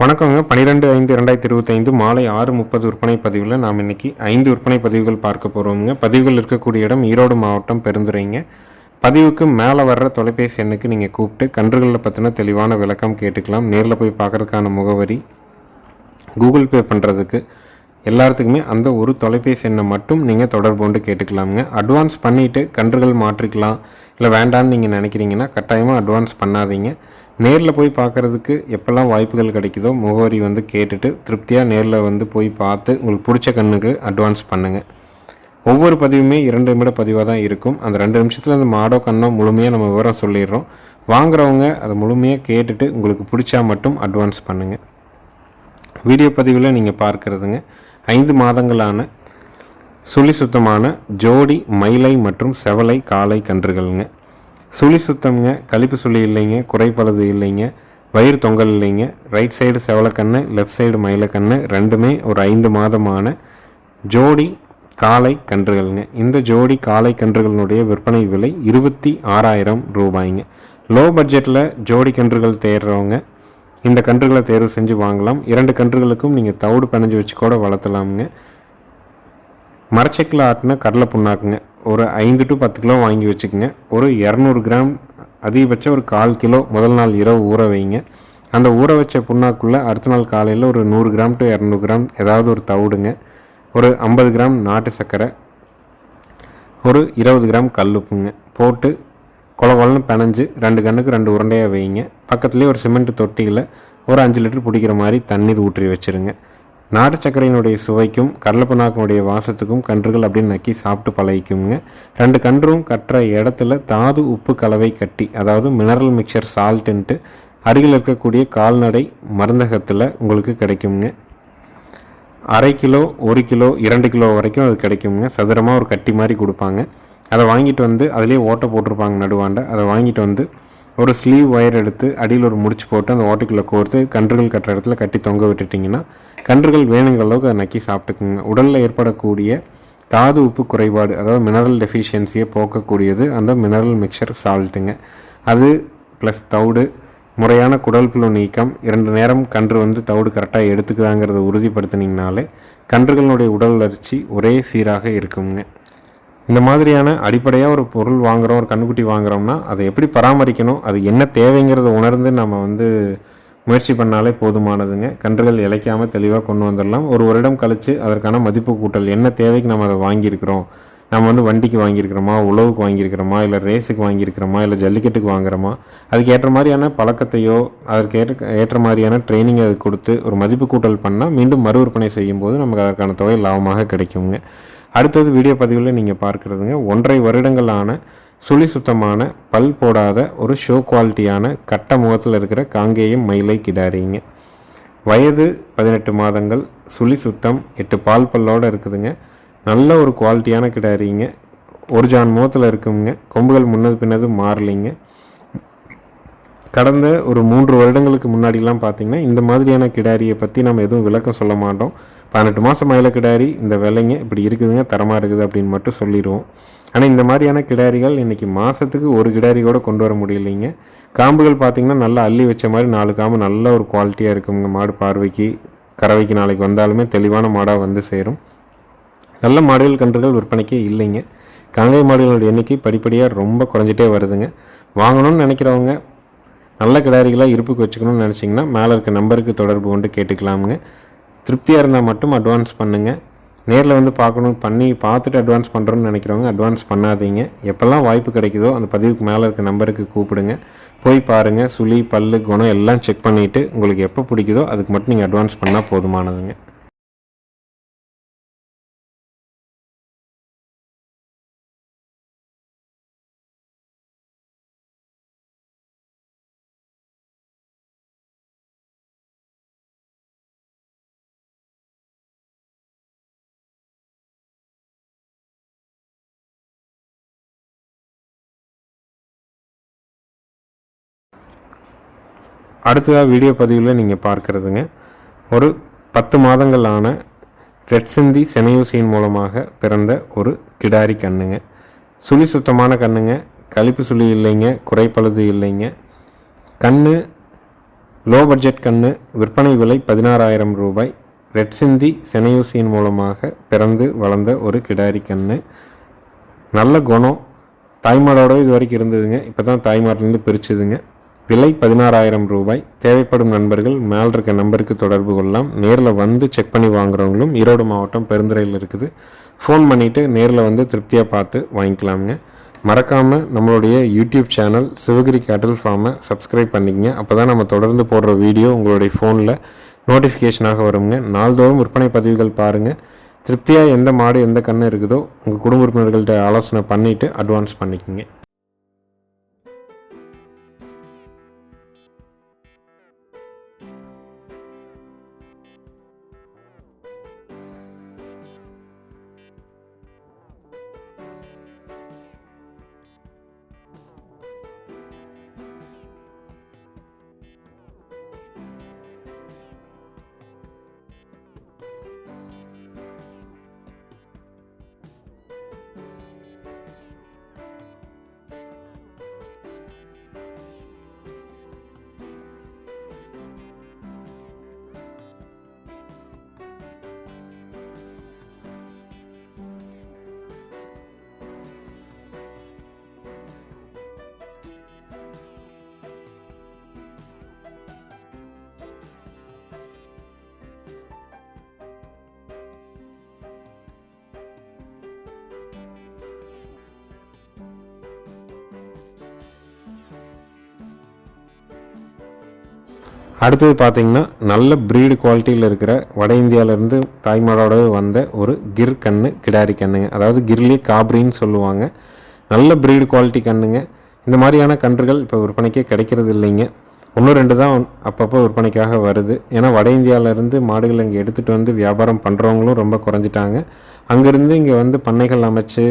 வணக்கங்க. பன்னிரெண்டு ஐந்து ரெண்டாயிரத்தி இருபத்தைந்து மாலை ஆறு முப்பது விற்பனை பதிவில் நாம் இன்னைக்கு ஐந்து விற்பனை பதிவுகள் பார்க்க போகிறோமுங்க பதிவுகள் இருக்கக்கூடிய இடம் ஈரோடு மாவட்டம் பெருந்துரைங்க பதிவுக்கு மேலே வர்ற தொலைபேசி எண்ணுக்கு நீங்கள் கூப்பிட்டு கன்றுகளில் பற்றின தெளிவான விளக்கம் கேட்டுக்கலாம். நேரில் போய் பார்க்குறதுக்கான முகவரி கூகுள் பே பண்ணுறதுக்கு எல்லாத்துக்குமே அந்த ஒரு தொலைபேசி எண்ணை மட்டும் நீங்கள் தொடர்பு கொண்டு கேட்டுக்கலாமுங்க. அட்வான்ஸ் பண்ணிவிட்டு கன்றுகள் மாற்றிக்கலாம். இல்லை வேண்டான்னு நீங்கள் நினைக்கிறீங்கன்னா கட்டாயமாக அட்வான்ஸ் பண்ணாதீங்க. நேரில் போய் பார்க்குறதுக்கு எப்போல்லாம் வாய்ப்புகள் கிடைக்குதோ முகவரி வந்து கேட்டுட்டு திருப்தியாக நேரில் வந்து போய் பார்த்து உங்களுக்கு பிடிச்ச கண்ணுக்கு அட்வான்ஸ் பண்ணுங்கள் ஒவ்வொரு பதிவுமே இரண்டு நிமிட பதிவாக தான் இருக்கும். அந்த ரெண்டு நிமிஷத்தில் அந்த மாடோ கண்ணோ முழுமையாக நம்ம விவரம் சொல்லிடுறோம். வாங்குறவங்க அதை முழுமையாக கேட்டுட்டு உங்களுக்கு பிடிச்சா மட்டும் அட்வான்ஸ் பண்ணுங்கள் வீடியோ பதிவில் நீங்கள் பார்க்குறதுங்க. ஐந்து மாதங்களான சுழி சுத்தமான ஜோடி மயிலை மற்றும் செவலை காலை கன்றுகள்ங்க. சுழி சுத்தம்ங்க கழிப்பு சுழி இல்லைங்க குறைப்பழுது இல்லைங்க வயிறு தொங்கல் இல்லைங்க ரைட் சைடு செவலக்கண்ணு லெஃப்ட் சைடு மயிலக்கண்ணு ரெண்டுமே ஒரு ஐந்து மாதமான ஜோடி காளை கன்றுகள்ங்க. இந்த ஜோடி காலை கன்றுகளினுடைய விற்பனை விலை இருபத்தி ஆறாயிரம் ரூபாய்ங்க. லோ பட்ஜெட்டில் ஜோடி கன்றுகள் தேடுறவங்க இந்த கன்றுகளை தேர்வு செஞ்சு வாங்கலாம். இரண்டு கன்றுகளுக்கும் நீங்கள் தவிடு பிணைஞ்சு வச்சு கூட வளர்த்தலாமுங்க. மரச்செக்கில் ஆட்டின கடலை புண்ணாக்குங்க. ஒரு ஐந்து டு பத்து கிலோ வாங்கி வச்சுக்கோங்க. ஒரு இரநூறு கிராம் அதிகபட்சம் ஒரு கால் கிலோ முதல் நாள் இரவு ஊற வைங்க. அந்த ஊற வச்ச புண்ணாக்குள்ளே அடுத்த நாள் காலையில் ஒரு நூறு கிராம் டு இரநூறு கிராம் ஏதாவது ஒரு தவிடுங்க. ஒரு ஐம்பது கிராம் நாட்டு சர்க்கரை. ஒரு இருபது கிராம் கல்லுப்புங்க போட்டு கொல கொலன்னு பிணைஞ்சு ரெண்டு கண்ணுக்கு ரெண்டு உருண்டையாக வைங்க. பக்கத்துலேயே ஒரு சிமெண்ட் தொட்டியில் ஒரு அஞ்சு லிட்டர் பிடிக்கிற மாதிரி தண்ணீர் ஊற்றி வச்சுருங்க. நாட்டு சர்க்கரையினுடைய சுவைக்கும் கடலைப்பண்ணாக்கினுடைய வாசத்துக்கும் கன்றுகள் அப்படின்னு நக்கி சாப்பிட்டு பழகிக்குங்க ரெண்டு கன்றும் கட்டுற இடத்துல தாது உப்பு கலவை கட்டி அதாவது மினரல் மிக்சர் சால்ட்டுன்ட்டு அருகில் இருக்கக்கூடிய கால்நடை மருந்தகத்தில் உங்களுக்கு கிடைக்குங்க அரை கிலோ ஒரு கிலோ இரண்டு கிலோ வரைக்கும் அது கிடைக்குங்க சதுரமாக ஒரு கட்டி மாதிரி கொடுப்பாங்க. அதை வாங்கிட்டு வந்து அதிலே ஓட்டை போட்டிருப்பாங்க நடுவாண்ட. அதை வாங்கிட்டு வந்து ஒரு ஸ்லீவ் ஒயர் எடுத்து அடியில் ஒரு முடிச்சு போட்டு அந்த ஓட்டைக்குள்ளே கோர்த்து கன்றுகள் கட்டுற இடத்துல கட்டி தொங்க விட்டுட்டிங்கன்னா கன்றுகள் வேணுங்கிற அளவுக்கு அதை நக்கி சாப்பிட்டுக்குங்க. உடலில் ஏற்படக்கூடிய தாது உப்பு குறைபாடு அதாவது மினரல் டெஃபிஷியன்சியை போக்கக்கூடியது அந்த மினரல் மிக்சர் சால்ட்டுங்க அது ப்ளஸ் தவிடு முறையான குடல் புழு நீக்கம் இரண்டு நேரம் கன்று வந்து தவிடு கரெக்டாக எடுத்துக்குதாங்கிறத உறுதிப்படுத்தினீங்கனாலே கன்றுகளுடைய உடல் வளர்ச்சி ஒரே சீராக இருக்குங்க. இந்த மாதிரியான அடிப்படையாக ஒரு பொருள் வாங்குகிறோம் ஒரு கண்ணுக்குட்டி வாங்குறோம்னா அதை எப்படி பராமரிக்கணும் அது என்ன தேவைங்கிறத உணர்ந்து நம்ம வந்து முயற்சி பண்ணாலே போதுமானதுங்க. கன்றுகள் இழைக்காமல் தெளிவாக கொண்டு வந்துடலாம். ஒரு வருடம் கழித்து அதற்கான மதிப்பு கூட்டல் என்ன தேவைக்கு நம்ம அதை வாங்கியிருக்கிறோம்? நம்ம வந்து வண்டிக்கு வாங்கியிருக்கிறோமா? உழவுக்கு வாங்கியிருக்கிறோமா? இல்லை ரேஸுக்கு வாங்கியிருக்கிறோமா? இல்லை ஜல்லிக்கட்டுக்கு வாங்குறோமா? அதுக்கு ஏற்ற மாதிரியான பழக்கத்தையோ அதற்கு ஏற்ற ஏற்ற மாதிரியான ட்ரைனிங் அது கொடுத்து ஒரு மதிப்பு கூட்டல் பண்ணால் மீண்டும் மறு விற்பனை செய்யும்போது நமக்கு அதற்கான தொகை லாபமாக கிடைக்குங்க. அடுத்தது வீடியோ பதிவில் நீங்கள் பார்க்குறதுங்க ஒன்றரை வருடங்களான சுழி சுத்தமான பல் போடாத ஒரு ஷோ குவாலிட்டியான கட்ட முகத்தில் இருக்கிற காங்கேயம் மயிலை கிடாரிங்க. வயது பதினெட்டு மாதங்கள் சுழி சுத்தம் எட்டு பால் பல்லோடு இருக்குதுங்க. நல்ல ஒரு குவாலிட்டியான கிடாரிங்க. ஒரு ஜான் முகத்தில் இருக்குங்க. கொம்புகள் முன்னது பின்னது மாறலிங்க. கடந்த ஒரு மூன்று வருடங்களுக்கு முன்னாடிலாம் பார்த்தீங்கன்னா இந்த மாதிரியான கிடாரியை பற்றி நம்ம எதுவும் விளக்கம் சொல்ல மாட்டோம். பதினெட்டு மாதம் மயில கிடாரி இந்த விலைங்க இப்படி இருக்குதுங்க தரமாக இருக்குது அப்படின்னு மட்டும் சொல்லிடுவோம் ஆனால் இந்த மாதிரியான கிடாரிகள் இன்றைக்கி மாதத்துக்கு ஒரு கிடாரி கூட கொண்டு வர முடியலைங்க. காம்புகள் பார்த்திங்கன்னா நல்லா அள்ளி வச்ச மாதிரி நாலு காம்பு நல்ல ஒரு குவாலிட்டியாக இருக்குங்க. மாடு பார்வைக்கு கறவைக்கு நாளைக்கு வந்தாலுமே தெளிவான மாடாக வந்து சேரும். நல்ல மாடுகள் கன்றுகள் விற்பனைக்கே இல்லைங்க. காங்கை மாடுகளோட எண்ணிக்கை படிப்படியாக ரொம்ப குறைஞ்சிட்டே வருதுங்க. வாங்கணும்னு நினைக்கிறவங்க நல்ல கிடாரிகளாக இருப்புக்கு வச்சுக்கணும்னு நினச்சிங்கன்னா மேலே இருக்க நம்பருக்கு தொடர்பு கொண்டு கேட்டுக்கலாமுங்க. திருப்தியாக இருந்தால் மட்டும் அட்வான்ஸ் பண்ணுங்கள் நேரில் வந்து பார்க்கணும் பண்ணி பார்த்துட்டு அட்வான்ஸ் பண்ணுறோன்னு நினைக்கிறவங்க அட்வான்ஸ் பண்ணாதீங்க. எப்போல்லாம் வாய்ப்பு கிடைக்குதோ அந்த பதிவுக்கு மேலே இருக்க நம்பருக்கு கூப்பிடுங்க. போய் பாருங்கள் சுழி பல்லு குணம் எல்லாம் செக் பண்ணிவிட்டு உங்களுக்கு எப்போ பிடிக்குதோ அதுக்கு மட்டும் நீங்கள் அட்வான்ஸ் பண்ணால் போதுமானதுங்க. அடுத்ததாக வீடியோ பதிவில் நீங்கள் பார்க்குறதுங்க. ஒரு பத்து மாதங்களான ரெட் சிந்தி செனையூசியின் மூலமாக பிறந்த ஒரு கிடாரி கண்ணுங்க. சுழி சுத்தமான கண்ணுங்க. கழிப்பு சுழி இல்லைங்க. குறைப்பழுது இல்லைங்க. கண்ணு லோ பட்ஜெட் கன்று விற்பனை விலை பதினாறாயிரம் ரூபாய். ரெட் சிந்தி செனையூசியின் மூலமாக பிறந்து வளர்ந்த ஒரு கிடாரி கன்று நல்ல குணம். தாய்மாடோட இது வரைக்கும் இருந்ததுங்க. இப்போ தான் தாய்மாட்டிலேருந்து பிரிச்சுதுங்க. விலை பதினாறாயிரம் ரூபாய். தேவைப்படும் நண்பர்கள் மேல் இருக்க நம்பருக்கு தொடர்பு கொள்ளலாம். நேரில் வந்து செக் பண்ணி வாங்குறவங்களும் ஈரோடு மாவட்டம் பெருந்துறையில் இருக்குது. ஃபோன் பண்ணிவிட்டு நேரில் வந்து திருப்தியாக பார்த்து வாங்கிக்கலாமுங்க. மறக்காமல் நம்மளுடைய யூடியூப் சேனல் சிவகிரி கேட்டல் ஃபார்மை சப்ஸ்கிரைப் பண்ணிக்கங்க. அப்போ தான் நம்ம தொடர்ந்து போடுற வீடியோ உங்களுடைய ஃபோனில் நோட்டிஃபிகேஷனாக வருங்க. நாள்தோறும் விற்பனை பதிவுகள் பாருங்கள் திருப்தியாக எந்த மாடு எந்த கன்று இருக்குதோ உங்கள் குடும்ப உறுப்பினர்கள்ட்ட ஆலோசனை பண்ணிவிட்டு அட்வான்ஸ் பண்ணிக்கோங்க. அடுத்தது பார்த்தீங்கன்னா நல்ல ப்ரீடு குவாலிட்டியில் இருக்கிற வட இந்தியாவிலேருந்து தாய்மாடோட வந்த ஒரு கிர் கன்று கிடாரி கண்ணுங்க. அதாவது கிர்லி காப்ரின்னு சொல்லுவாங்க. நல்ல ப்ரீடு குவாலிட்டி கண்ணுங்க. இந்த மாதிரியான கன்றுகள் இப்போ விற்பனைக்கே கிடைக்கிறது இல்லைங்க. ஒன்று ரெண்டு தான் அப்பப்போ விற்பனைக்காக வருது. ஏன்னா வட இந்தியாவிலேருந்து மாடுகள் இங்கே எடுத்துகிட்டு வந்து வியாபாரம் பண்ணுறவங்களும் ரொம்ப குறைஞ்சிட்டாங்க. அங்கேருந்து இங்கே வந்து பண்ணைகள் அமைச்சு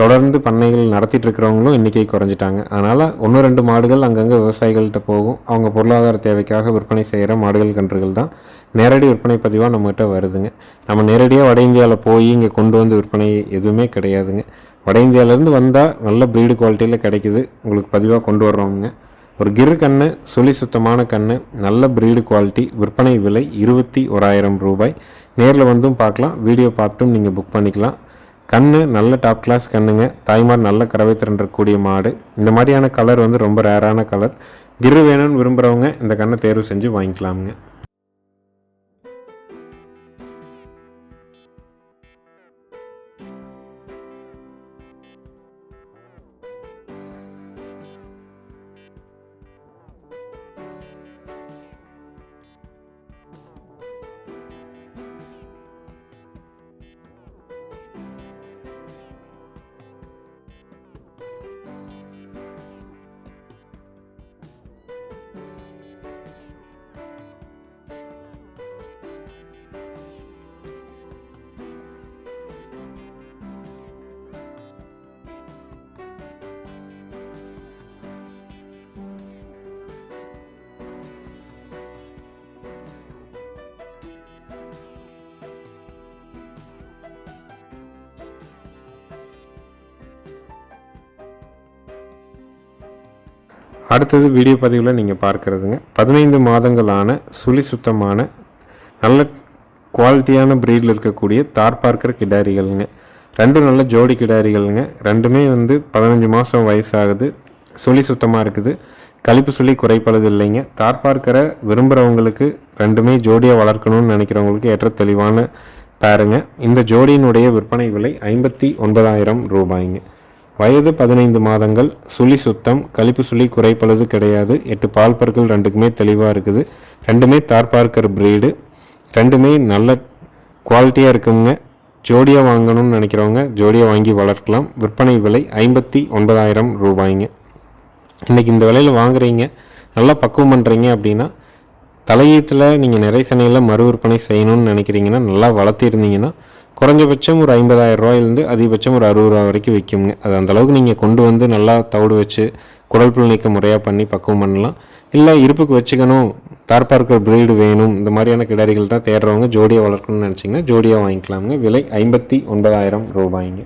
தொடர்ந்து பண்ணைகள் நடத்திட்டு இருக்கிறவங்களும் எண்ணிக்கை குறைஞ்சிட்டாங்க. அதனால் ஒன்று ரெண்டு மாடுகள் அங்கங்கே விவசாயிகள்கிட்ட போகும். அவங்க பொருளாதார தேவைக்காக விற்பனை செய்கிற மாடுகள் கன்றுகள் தான் நேரடி விற்பனை பதிவாக நம்மகிட்ட வருதுங்க. நம்ம நேரடியாக வட இந்தியாவில் போய் இங்கே கொண்டு வந்து விற்பனை எதுவுமே கிடையாதுங்க. வட இந்தியாவிலேருந்து வந்தால் நல்ல ப்ரீடு குவாலிட்டியில் கிடைக்குது. உங்களுக்கு பதிவாக கொண்டு வர்றோங்க ஒரு கிரு கன்று சுழி சுத்தமான கன்று நல்ல ப்ரீடு குவாலிட்டி விற்பனை விலை இருபத்தி ஓராயிரம் ரூபாய். நேரில் வந்தும் பார்க்கலாம். வீடியோ பார்த்தும் நீங்கள் புக் பண்ணிக்கலாம். கண்ணு நல்ல டாப் கிளாஸ் கண்ணுங்க. தாய்மார் நல்ல கறவை திரண்டக்கூடிய மாடு. இந்த மாதிரியான கலர் வந்து ரொம்ப ரேரான கலர் கிரு வேணும்னு விரும்புகிறவங்க இந்த கண்ணை தேர்வு செஞ்சு வாங்கிக்கலாமுங்க. அடுத்தது வீடியோ பதிவில் நீங்கள் பார்க்குறதுங்க. பதினைந்து மாதங்களான சுழி சுத்தமான நல்ல குவாலிட்டியான ப்ரீடில் இருக்கக்கூடிய தார் பார்க்கிற கிடாரிகள்ங்க. ரெண்டும் நல்ல ஜோடி கிடாரிகள்ங்க. ரெண்டுமே வந்து பதினஞ்சு மாதம் வயசாகுது. சுழி சுத்தமாக இருக்குது. கழிப்பு சுழி குறைப்பளது இல்லைங்க. தார் பார்க்கிற விரும்புகிறவங்களுக்கு ரெண்டுமே ஜோடியாக வளர்க்கணும்னு நினைக்கிறவங்களுக்கு ஏற்ற தெளிவான பேருங்க இந்த ஜோடியினுடைய விற்பனை விலை ஐம்பத்தி ஒன்பதாயிரம் ரூபாய்ங்க. வயது பதினைந்து மாதங்கள் சுழி சுத்தம் கழிப்பு சுழி குறைப்பளது கிடையாது. எட்டு பால் பற்கள் ரெண்டுக்குமே தெளிவாக இருக்குது. ரெண்டுமே தார்பார்க்கர் ப்ரீடு ரெண்டுமே நல்ல குவாலிட்டியாக இருக்குங்க. ஜோடியாக வாங்கணும்னு நினைக்கிறவங்க ஜோடியாக வாங்கி வளர்க்கலாம். விற்பனை விலை ஐம்பத்தி ஒன்பதாயிரம் ரூபாய்ங்க. இன்றைக்கி இந்த விலையில் வாங்குறீங்க நல்லா பக்குவம் பண்ணுறீங்க அப்படின்னா தலையீத்தில் நீங்கள் நிறைய சனையில் மறு விற்பனை செய்யணும்னு நினைக்கிறீங்கன்னா நல்லா வளர்த்திருந்தீங்கன்னா குறைஞ்சபட்சம் ஒரு ஐம்பதாயிரம் ரூபாயிலேருந்து அதிகபட்சம் ஒரு அறுபது ரூபா வரைக்கும் விற்குங்க. அது அந்தளவுக்கு நீங்கள் கொண்டு வந்து நல்லா தவிடு வச்சு குடல் புல் நீக்க முறையாக பண்ணி பக்குவம் பண்ணலாம். இல்லை இருப்புக்கு வச்சுக்கணும். தார்ப்பாக இருக்கிற பிரீடு வேணும். இந்த மாதிரியான கிடாரிகள் தான் தேடுறவங்க ஜோடியாக வளர்க்கணும்னு நினச்சிங்கன்னா ஜோடியாக வாங்கிக்கலாமுங்க. விலை ஐம்பத்தி ஒன்பதாயிரம் ரூபாய்ங்க.